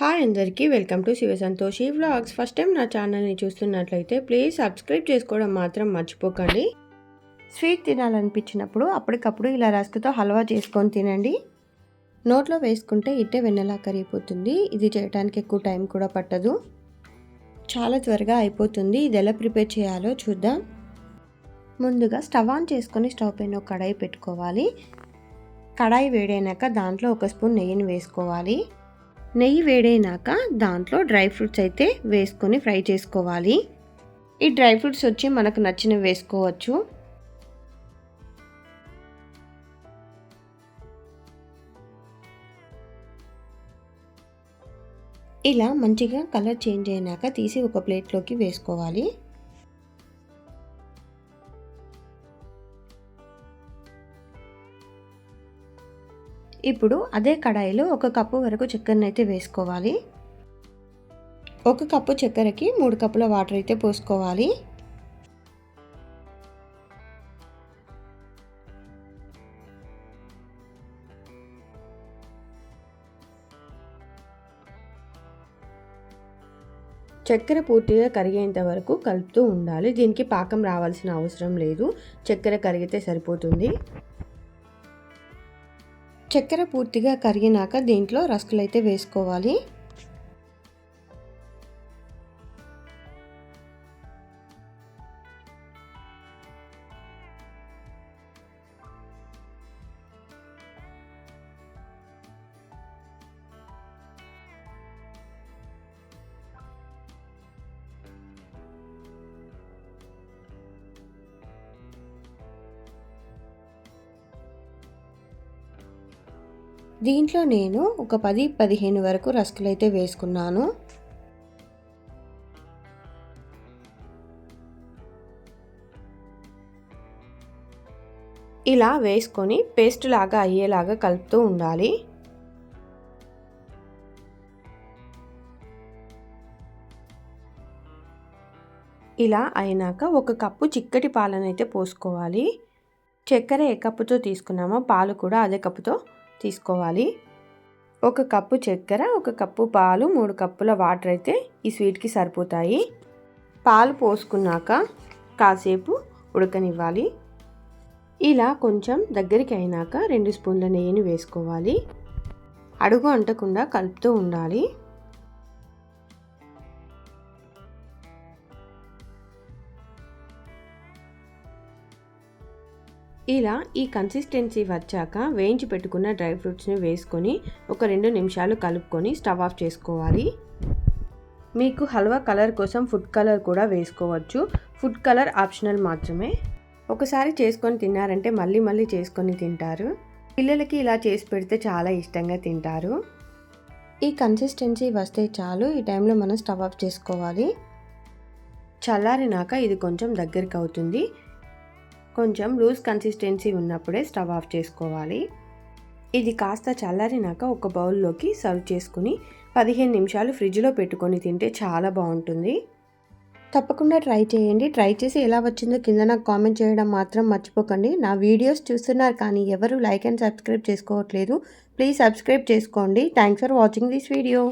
Hi అందరికీ welcome to Shiva Santoshi vlogs. First time నా ఛానల్ని చూస్తున్నట్లయితే ప్లీజ్ సబ్స్క్రైబ్ చేసుకోవడం మాత్రం మర్చిపోకండి. స్వీట్ తినాలనిపించినప్పుడు అప్పటికప్పుడు ఇలా రస్క్తో హల్వా చేసుకొని తినండి. నోట్లో వేసుకుంటే ఇట్టే వెన్నెలా కరిగిపోతుంది. ఇది చేయడానికి ఎక్కువ టైం కూడా పట్టదు. చాలా త్వరగా అయిపోతుంది. ఇది ఎలా ప్రిపేర్ చేయాలో చూద్దాం. ముందుగా స్టవ్ ఆన్ చేసుకొని స్టవ్ పైన ఒక కడాయి పెట్టుకోవాలి. కడాయి వేడైనాక దాంట్లో ఒక స్పూన్ నెయ్యిని వేసుకోవాలి. నెయ్యి వేడైనాక దాంట్లో డ్రై ఫ్రూట్స్ అయితే వేసుకొని ఫ్రై చేసుకోవాలి. ఈ డ్రై ఫ్రూట్స్ వచ్చి మనకు నచ్చినవి వేసుకోవచ్చు. ఇలా మంచిగా కలర్ చేంజ్ అయినాక తీసి ఒక ప్లేట్లోకి వేసుకోవాలి. ఇప్పుడు అదే కడాయిలో ఒక కప్పు వరకు చక్కెరని అయితే వేసుకోవాలి. ఒక కప్పు చక్కెరకి మూడు కప్పుల వాటర్ అయితే పోసుకోవాలి. చక్కెర పూర్తిగా కరిగేంత వరకు కలుపుతూ ఉండాలి. దీనికి పాకం రావాల్సిన అవసరం లేదు. చక్కెర కరిగితే సరిపోతుంది. చక్కెర పూర్తిగా కరిగినాక దీంట్లో రస్కులు అయితే వేసుకోవాలి. దీంట్లో నేను ఒక పది పదిహేను వరకు రస్కులు అయితే వేసుకున్నాను. ఇలా వేసుకొని పేస్ట్ లాగా అయ్యేలాగా కలుపుతూ ఉండాలి. ఇలా అయినాక ఒక కప్పు చిక్కటి పాలనైతే పోసుకోవాలి. చక్కెర ఏ కప్పుతో తీసుకున్నామో పాలు కూడా అదే కప్పుతో తీసుకోవాలి. ఒక కప్పు చక్కెర ఒక కప్పు పాలు మూడు కప్పుల వాటర్ అయితే ఈ స్వీట్కి సరిపోతాయి. పాలు పోసుకున్నాక కాసేపు ఉడకనివ్వాలి. ఇలా కొంచెం దగ్గరికి అయినాక రెండు స్పూన్ల నెయ్యిని వేసుకోవాలి. అడుగు అంటకుండా కలుపుతూ ఉండాలి. ఇలా ఈ కన్సిస్టెన్సీ వచ్చాక వేయించి పెట్టుకున్న డ్రై ఫ్రూట్స్ని వేసుకొని ఒక రెండు నిమిషాలు కలుపుకొని స్టవ్ ఆఫ్ చేసుకోవాలి. మీకు హల్వా కలర్ కోసం ఫుడ్ కలర్ కూడా వేసుకోవచ్చు. ఫుడ్ కలర్ ఆప్షనల్ మాత్రమే. ఒకసారి చేసుకొని తిన్నారంటే మళ్ళీ మళ్ళీ చేసుకొని తింటారు. పిల్లలకి ఇలా చేసి పెడితే చాలా ఇష్టంగా తింటారు. ఈ కన్సిస్టెన్సీ వస్తే చాలు ఈ టైంలో మనం స్టవ్ ఆఫ్ చేసుకోవాలి. చల్లారినాక ఇది కొంచెం దగ్గరికి అవుతుంది. కొంచెం లూజ్ కన్సిస్టెన్సీ ఉన్నప్పుడే స్టవ్ ఆఫ్ చేసుకోవాలి. ఇది కాస్త చల్లారినాక ఒక బౌల్లోకి సర్వ్ చేసుకుని పదిహేను నిమిషాలు ఫ్రిడ్జ్లో పెట్టుకొని తింటే చాలా బాగుంటుంది. తప్పకుండా ట్రై చేయండి. ట్రై చేసి ఎలా వచ్చిందో కింద నాకు కామెంట్ చేయడం మాత్రం మర్చిపోకండి. నా వీడియోస్ చూస్తున్నారు కానీ ఎవరు లైక్ అండ్ సబ్స్క్రైబ్ చేసుకోవట్లేదు. ప్లీజ్ సబ్స్క్రైబ్ చేసుకోండి. Thanks for watching this video.